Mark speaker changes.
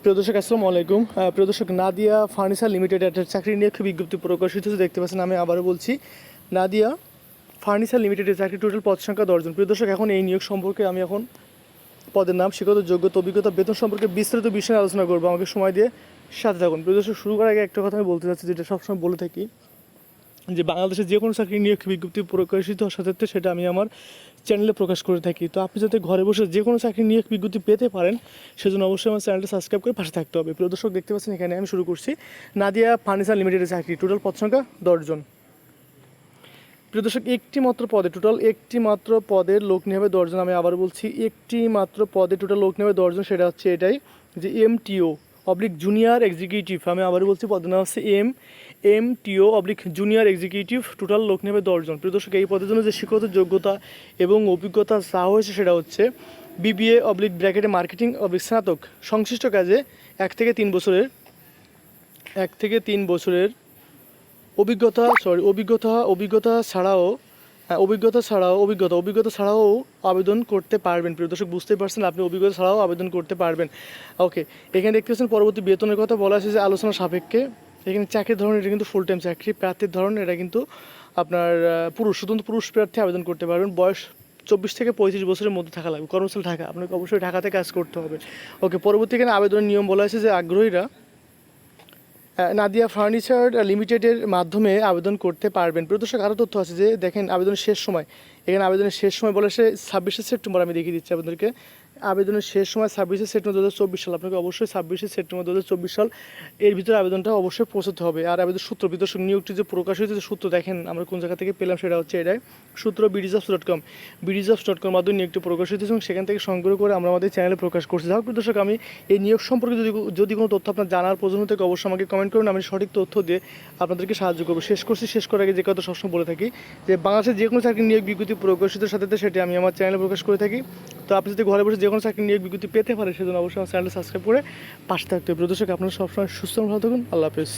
Speaker 1: প্রিয় দর্শক, আসসালামু আলাইকুম। প্রদর্শক নাদিয়া ফার্নিচার লিমিটেড একটা চাকরি নিয়ে বিজ্ঞপ্তি প্রকাশিত হয়েছে দেখতে পাচ্ছেন, আমি আবারও বলছি, নাদিয়া ফার্নিচার লিমিটেডের চাকরি টোটাল পদ সংখ্যা দশজন। প্রিয় দর্শক, এখন এই নিয়োগ সম্পর্কে আমি এখন পদের নাম শিক্ষত যোগ্যতা, অভিজ্ঞতা, বেতন সম্পর্কে বিস্তারিত বিষয়ে আলোচনা করব। আমাকে সময় দিয়ে সাথে থাকুন। প্রদর্শক শুরু করার আগে একটা কথা আমি বলতে চাচ্ছি, যেটা সবসময় বলে থাকি, যে বাংলাদেশে যে কোনো চাকরি নিয়োগ বিজ্ঞপ্তি প্রকাশিত হওয়ার সাথে সেটা আমি আমার চ্যানেলে প্রকাশ করে থাকি। তো আপনি যাতে ঘরে বসে যে কোনো চাকরি নিয়ে বিজ্ঞপ্তি পেতে পারেন, সেজন্য অবশ্যই আমার চ্যানেলটা সাবস্ক্রাইব করে পাশে থাকতে হবে। প্রিয় দর্শক, দেখতে পাচ্ছেন এখানে আমি শুরু করছি। নাদিয়া ফার্নিচার লিমিটেডের চাকরি টোটাল পদ সংখ্যা দশজন প্রিয় দর্শক, একটি মাত্র পদে টোটাল একটি মাত্র পদের লোক নেবে দশজন আমি আবার বলছি, একটি মাত্র পদে টোটাল লোক নেবে দশজন সেটা হচ্ছে এটাই যে এমটিও অবলিক জুনিয়র এক্সিকিউটিভ আমি আবার বলছি, পদের নাম হচ্ছে M M T O oblique junior executive total লোক নেবে দশজন প্রিয় দর্শক, এই পদের জন্য যে শিক্ষত যোগ্যতা এবং অভিজ্ঞতা চা হয়েছে সেটা হচ্ছে বিবিএ অবলিক ব্র্যাকেটে মার্কেটিং অবলিক স্নাতক। সংশ্লিষ্ট কাজে এক থেকে তিন বছরের, এক থেকে তিন বছরের অভিজ্ঞতা সরি অভিজ্ঞতা অভিজ্ঞতা ছাড়াও অভিজ্ঞতা ছাড়াও অভিজ্ঞতা অভিজ্ঞতা ছাড়াও আবেদন করতে পারবেন। প্রিয় দর্শক, বুঝতেই পারছেন আপনি অভিজ্ঞতা ছাড়াও আবেদন করতে পারবেন। ওকে এখানে দেখতে পাচ্ছেন পরবর্তী বেতনের কথা বলা আছে যে আলোচনা সাপেক্ষে। এখানে চাকরির ধরন, এটা কিন্তু ফুল টাইম চাকরি। প্রার্থীর ধরন, এটা কিন্তু আপনার পুরুষ শুধু পুরুষ প্রার্থী আবেদন করতে পারবেন। বয়স চব্বিশ থেকে পঁয়ত্রিশ বছরের মধ্যে থাকা লাগবে। কর্মস্থল ঢাকা আপনাকে অবশ্যই ঢাকাতে কাজ করতে হবে। ওকে পরবর্তী এখানে আবেদনের নিয়ম বলা আছে যে আগ্রহীরা নাদিয়া ফার্নিচার লিমিটেডের মাধ্যমে আবেদন করতে পারবেন। প্রদর্শক আরও তথ্য আছে যে, দেখেন আবেদনের শেষ সময়। এখানে আবেদনের শেষ সময় বলে সে ছাব্বিশে সেপ্টেম্বর আমি দেখিয়ে দিচ্ছি আপনাদেরকে। আবেদনের শেষ সময় ছাব্বিশে সেপ্টেম্বর দু চব্বিশ সাল। আপনাকে অবশ্যই ছাব্বিশে সেপ্টেম্বর দু চব্বিশ সাল এর ভিতরে আবেদনটা অবশ্যই পৌঁছতে হবে। আর আবেদন সূত্র বিদর্শক নিয়োগটি যে প্রকাশিত যে সূত্র দেখেন আমরা কোন জায়গা থেকে পেলাম সেটা হচ্ছে এটাই। সূত্র bdjobs dot com bdjobs dot com মাধ্যমে নিয়োগটি প্রকাশিত হয়েছে এবং সেখান থেকে সংগ্রহ করে আমরা আমাদের চ্যানেলে প্রকাশ করছি। যাই হোক দর্শক, আমি এই নিয়োগ সম্পর্কে যদি যদি কোনো তথ্য আপনার জানার প্রয়োজন থেকে অবশ্যই আমাকে কমেন্ট করুন। আমি সঠিক তথ্য দিয়ে আপনাদেরকে সাহায্য করব। শেষ করছি, শেষ করার আগে যে কথা সবসময় বলে থাকি, যে বাংলাদেশের যে কোনো চাকরি নিয়োগ বিজ্ঞপ্তি প্রকাশিত সাথে সাথে সেটি আমি আমার চ্যানেলে প্রকাশ করে থাকি। তো আপনি যদি ঘরে বসে যে কোনো চাকরি নিয়োগ বিজ্ঞপ্তি পেতে পারে, সেজন্য অবশ্যই আমার চ্যানেলটা সাবস্ক্রাইব করে পাশে থাকতে হবে। প্রদর্শক আপনারা সবসময় সুস্থ ভালো থাকুন, আল্লাহ হাফেজ।